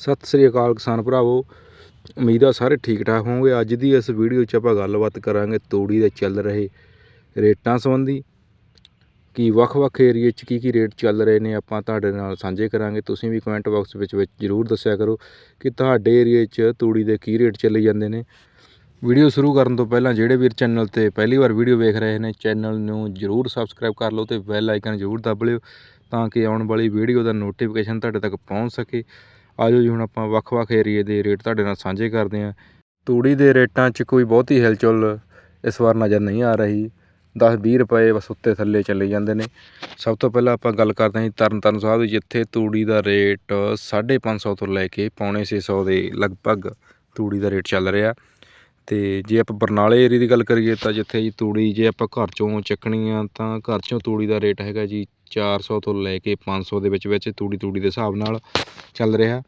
ਸਤਿ ਸ੍ਰੀ ਅਕਾਲ ਕਿਸਾਨ ਭਰਾਵੋ। ਉਮੀਦ ਆ ਸਾਰੇ ਠੀਕ ਠਾਕ ਹੋਵੋਗੇ। ਅੱਜ ਦੀ ਇਸ ਵੀਡੀਓ 'ਚ ਆਪਾਂ ਗੱਲਬਾਤ ਕਰਾਂਗੇ ਤੂੜੀ ਦੇ ਚੱਲ ਰਹੇ ਰੇਟਾਂ ਸੰਬੰਧੀ। ਕਿ ਵੱਖ-ਵੱਖ ਏਰੀਏ 'ਚ ਕੀ ਕੀ ਰੇਟ ਚੱਲ ਰਹੇ ਨੇ ਆਪਾਂ ਤੁਹਾਡੇ ਨਾਲ ਸਾਂਝੇ ਕਰਾਂਗੇ। ਤੁਸੀਂ ਵੀ ਕਮੈਂਟ ਬਾਕਸ ਵਿੱਚ ਵਿੱਚ ਜਰੂਰ ਦੱਸਿਆ ਕਰੋ ਕਿ ਤੁਹਾਡੇ ਏਰੀਏ 'ਚ ਤੂੜੀ ਦੇ ਕੀ ਰੇਟ ਚੱਲੀ ਜਾਂਦੇ ਨੇ। ਵੀਡੀਓ ਸ਼ੁਰੂ ਕਰਨ ਤੋਂ ਪਹਿਲਾਂ ਜਿਹੜੇ ਵੀਰ ਚੈਨਲ ਤੇ ਪਹਿਲੀ ਵਾਰ ਵੀਡੀਓ ਵੇਖ ਰਹੇ ਨੇ, ਚੈਨਲ ਨੂੰ ਜਰੂਰ ਸਬਸਕ੍ਰਾਈਬ ਕਰ ਲਓ ਤੇ ਬੈਲ ਆਈਕਨ ਜਰੂਰ ਦਬ ਲਿਓ ਤਾਂ ਕਿ ਆਉਣ ਵਾਲੀ ਵੀਡੀਓ ਦਾ ਨੋਟੀਫਿਕੇਸ਼ਨ ਤੁਹਾਡੇ ਤੱਕ ਪਹੁੰਚ ਸਕੇ। ਆ ਜਾਓ ਜੀ, ਹੁਣ ਆਪਾਂ ਵੱਖ-ਵੱਖ ਏਰੀਏ ਦੇ ਰੇਟ ਤੁਹਾਡੇ ਨਾਲ ਸਾਂਝੇ ਕਰਦੇ ਹਾਂ। ਤੂੜੀ ਦੇ ਰੇਟਾਂ 'ਚ ਕੋਈ ਬਹੁਤੀ ਹਿਲਚੁਲ ਇਸ ਵਾਰ ਨਜ਼ਰ ਨਹੀਂ ਆ ਰਹੀ। 10-20 ਰੁਪਏ ਬਸ ਉੱਤੇ ਥੱਲੇ ਚਲੇ ਜਾਂਦੇ ਨੇ। ਸਭ ਤੋਂ ਪਹਿਲਾਂ ਆਪਾਂ ਗੱਲ ਕਰਦੇ ਹਾਂ ਜੀ ਤਰਨਤਾਰਨ ਸਾਹਿਬ ਦੀ, ਜਿੱਥੇ ਤੂੜੀ ਦਾ ਰੇਟ 550 ਤੋਂ ਲੈ ਕੇ ਪੌਣੇ 600 ਦੇ ਲਗਭਗ ਤੂੜੀ ਦਾ ਰੇਟ ਚੱਲ ਰਿਹਾ। ਅਤੇ ਜੇ ਆਪਾਂ ਬਰਨਾਲੇ ਏਰੀਏ ਦੀ ਗੱਲ ਕਰੀਏ ਤਾਂ ਜਿੱਥੇ ਜੀ ਤੂੜੀ ਜੇ ਆਪਾਂ ਘਰ ਚੋਂ ਚੱਕਣੀ ਆ ਤਾਂ ਘਰ ਚੋਂ ਤੂੜੀ ਦਾ ਰੇਟ ਹੈਗਾ ਜੀ ਚਾਰ ਸੌ ਤੋਂ ਲੈ ਕੇ ਪੰਜ ਸੌ ਦੇ ਵਿੱਚ ਵਿੱਚ ਤੂੜੀ ਤੂੜੀ ਦੇ ਹਿਸਾਬ ਨਾਲ ਚੱਲ ਰਿਹਾ।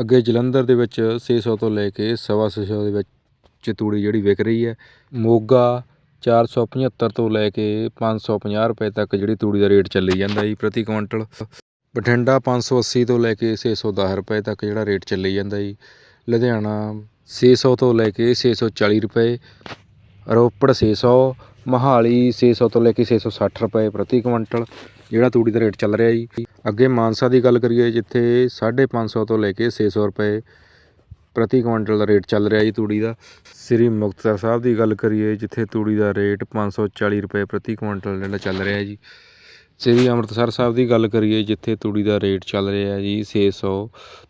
ਅੱਗੇ ਜਲੰਧਰ ਦੇ ਵਿੱਚ 600 ਤੋਂ ਲੈ ਕੇ ਸਵਾ ਛੇ ਸੌ ਦੇ ਵਿੱਚ ਤੂੜੀ ਜਿਹੜੀ ਵਿਕ ਰਹੀ ਹੈ। ਮੋਗਾ 475 ਤੋਂ ਲੈ ਕੇ 550 ਰੁਪਏ ਤੱਕ ਜਿਹੜੀ ਤੂੜੀ ਦਾ ਰੇਟ ਚੱਲੀ ਜਾਂਦਾ ਜੀ ਪ੍ਰਤੀ ਕੁਇੰਟਲ। ਬਠਿੰਡਾ 580 ਤੋਂ ਲੈ ਕੇ 610 ਰੁਪਏ ਤੱਕ ਜਿਹੜਾ ਰੇਟ ਚੱਲੀ ਜਾਂਦਾ ਜੀ। ਲੁਧਿਆਣਾ ਛੇ ਸੌ ਤੋਂ ਲੈ ਕੇ 640 ਰੁਪਏ, ਰੋਪੜ ਛੇ ਸੌ, ਮੋਹਾਲੀ ਛੇ ਸੌ ਤੋਂ ਲੈ ਕੇ 660 ਰੁਪਏ ਪ੍ਰਤੀ ਕੁਇੰਟਲ, ਜਿਹੜਾ ਤੂੜੀ ਦਾ ਰੇਟ ਚੱਲ ਰਿਹਾ ਜੀ। ਅੱਗੇ ਮਾਨਸਾ ਦੀ ਗੱਲ ਕਰੀਏ, ਜਿੱਥੇ 550 ਤੋਂ ਲੈ ਕੇ 600 ਰੁਪਏ ਪ੍ਰਤੀ ਕੁਇੰਟਲ ਦਾ ਰੇਟ ਚੱਲ ਰਿਹਾ ਜੀ ਤੂੜੀ ਦਾ। ਸ੍ਰੀ ਮੁਕਤਸਰ ਸਾਹਿਬ ਦੀ ਗੱਲ ਕਰੀਏ, ਜਿੱਥੇ ਤੂੜੀ ਦਾ ਰੇਟ 540 ਰੁਪਏ ਪ੍ਰਤੀ ਕੁਇੰਟਲ ਜਿਹੜਾ ਚੱਲ ਰਿਹਾ ਜੀ। ਸ੍ਰੀ ਅੰਮ੍ਰਿਤਸਰ ਸਾਹਿਬ ਦੀ ਗੱਲ ਕਰੀਏ, ਜਿੱਥੇ ਤੂੜੀ ਦਾ ਰੇਟ ਚੱਲ ਰਿਹਾ ਜੀ 600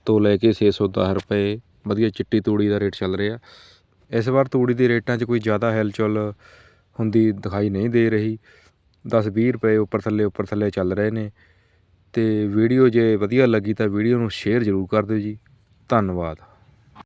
ਤੋਂ ਲੈ ਕੇ 610 ਰੁਪਏ ਵਧੀਆ ਚਿੱਟੀ ਤੂੜੀ ਦਾ ਰੇਟ ਚੱਲ ਰਿਹਾ। ਇਸ ਵਾਰ ਤੂੜੀ ਦੇ ਰੇਟਾਂ 'ਚ ਕੋਈ ਜ਼ਿਆਦਾ ਹਿਲਚੁਲ ਹੁੰਦੀ ਦਿਖਾਈ ਨਹੀਂ ਦੇ ਰਹੀ। 10-20 ਰੁਪਏ ਉੱਪਰ ਥੱਲੇ ਉੱਪਰ ਥੱਲੇ ਚੱਲ ਰਹੇ ਨੇ। ਅਤੇ ਵੀਡੀਓ ਜੇ ਵਧੀਆ ਲੱਗੀ ਤਾਂ ਵੀਡੀਓ ਨੂੰ ਸ਼ੇਅਰ ਜ਼ਰੂਰ ਕਰ ਦਿਓ ਜੀ। ਧੰਨਵਾਦ।